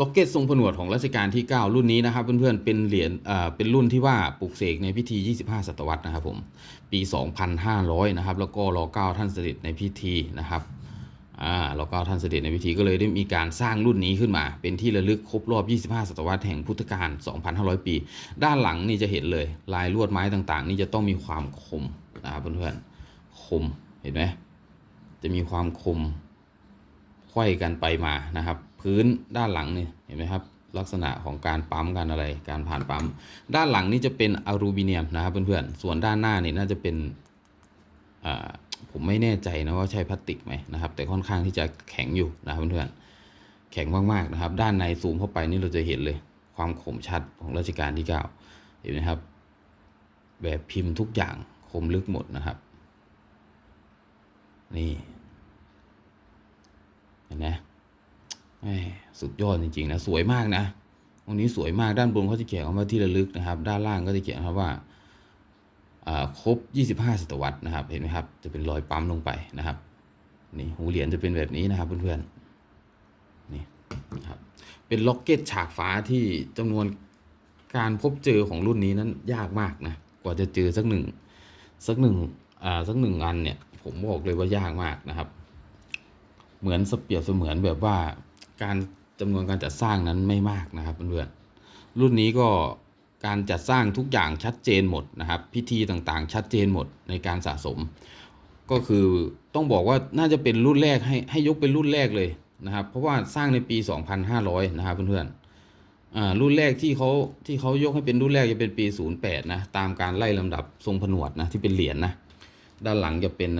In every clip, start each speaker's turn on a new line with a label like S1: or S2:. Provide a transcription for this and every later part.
S1: ล็อกเก็ตทรงผนวดของรัชกาลที่ 9 รุ่นนี้นะครับเพื่อนๆเป็นเหรียญเป็นรุ่นที่ว่าปลูกเสกในพิธี 25 ศตวรรษนะครับผมปี 2,500 นะครับ แล้วก็รอเก้าท่านเสด็จในพิธีนะครับอ่ารอเก้าท่านเสด็จในพิธีก็เลยได้มีการสร้างรุ่นนี้ขึ้นมา เป็นที่ระลึกครบรอบ 25 ศตวรรษแห่งพุทธกาล 2,500 ปี ด้านหลังนี่จะเห็นเลย ลายลวดไม้ต่างๆ นี่จะต้องมีความคมนะครับเพื่อนๆคมเห็นไหมจะมีความคม ไขว้กันไปมานะครับ พื้นด้านหลังนี่เห็นไหมครับ ลักษณะของการปั๊มกันอะไร การผ่านปั๊ม ด้านหลังนี่จะเป็นอลูมิเนียมนะครับเพื่อนๆส่วนด้านหน้านี่น่าจะเป็นผมไม่แน่ใจนะว่าใช่พลาสติกไหมนะครับ แต่ค่อนข้างที่จะแข็งอยู่นะครับเพื่อนๆแข็งมากๆนะครับ ด้านในซูมเข้าไปนี่เราจะเห็นเลย ความคมชัดของรัชกาลที่9เห็นไหมครับ แบบพิมพ์ทุกอย่างคมลึกหมดนะครับ นี่ เห็นไหมแหม่ สุดยอดจริงๆนะสวยมากนะตรงนี้สวยมากด้านบนเขาจะเขียนคำว่าที่ระลึกนะครับ ด้านล่างก็จะเขียนคำว่าอ่าครบ 25 ศตวรรษนะครับ เห็นไหมครับ จะเป็นรอยปั๊มลงไปนะครับ นี่หูเหรียญจะเป็นแบบนี้นะครับเพื่อนๆ นี่นครับ เป็นล็อกเก็ตฉากฟ้าที่จำนวนการพบเจอของรุ่นนี้นั้นยากมากนะ กว่าจะเจอสักหนึ่งสักหนึ่งอ่าสักหนึ่งอันเนี่ย ผมบอกเลยว่ายากมากนะครับ เหมือนสเปรียบเสมือนแบบว่า การจำนวนการจัดสร้างนั้นไม่มากนะครับเพื่อนๆรุ่นนี้ก็การจัดสร้างทุกอย่างชัดเจนหมดนะครับ พิธีต่างๆ ชัดเจนหมดในการสะสม ก็คือต้องบอกว่าน่าจะเป็นรุ่นแรกให้ให้ยกเป็นรุ่นแรกเลยนะครับ เพราะว่าสร้างในปี 2500 นะครับเพื่อนๆอ่ารุ่นแรกที่เขาที่เขายกให้เป็นรุ่นแรกจะเป็นปี 08 นะ ตามการไล่ลำดับทรงผนวดนะที่เป็นเหรียญนะด้านหลังจะเป็น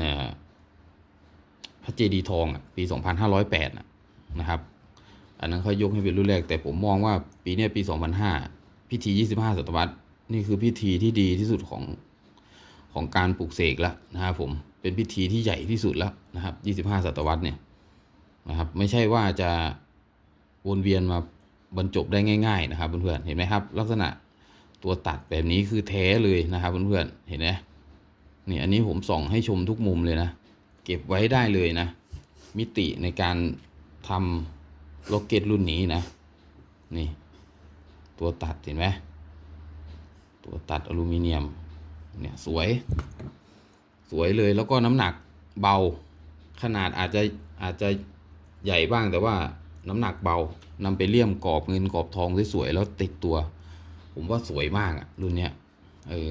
S1: พระเจดีย์ทองปี 2508 นะครับ อันนั้นเขายกให้เป็นรุ่นแรก แต่ผมมองว่าปีนี้ปี 2005 พิธี 25 ศตวรรษ นี่คือพิธีที่ดีที่สุดของของการปลูกเสกแล้วนะครับผม เป็นพิธีที่ใหญ่ที่สุดแล้วนะครับ 25 ศตวรรษเนี่ยนะครับ ไม่ใช่ว่าจะวนเวียนมาบรรจบได้ง่าย ๆ นะครับเพื่อนๆ เห็นไหมครับ ลักษณะตัวตัดแบบนี้คือแท้เลยนะครับเพื่อนๆ เห็นไหมนี่อันนี้ผมส่องให้ชมทุกมุมเลยนะ เก็บไว้ได้เลยนะ มิติในการทำ โลเก็ตรุ่นนี้นะ นี่ ตัวตัดเห็นไหมตัวตัดอลูมิเนียม เนี่ยสวย สวยเลยแล้วก็น้ำหนักเบา ขนาดอาจจะอาจจะใหญ่บ้างแต่ว่าน้ำหนักเบานำไปเลี่ยมกรอบเงินกรอบทองสวยๆแล้วติดตัว ผมว่าสวยมากอะรุ่นเนี้ยเออ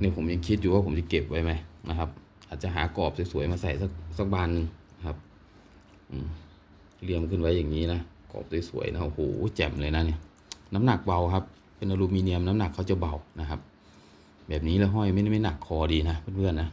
S1: เนี่ยผมยังคิดอยู่ว่าผมจะเก็บไว้ไหมนะครับ อาจจะหากรอบสวยๆมาใส่สักสักบานหนึ่ง เรียมขึ้นไว้อย่างนี้นะกรอบสวยๆนะโอ้โหแจ่มเลยนะเนี่ยน้ำหนักเบาครับ เป็นอลูมิเนียมน้ำหนักเขาจะเบานะครับ แบบนี้แล้วห้อยไม่ไม่หนักคอดีนะเพื่อนๆนะ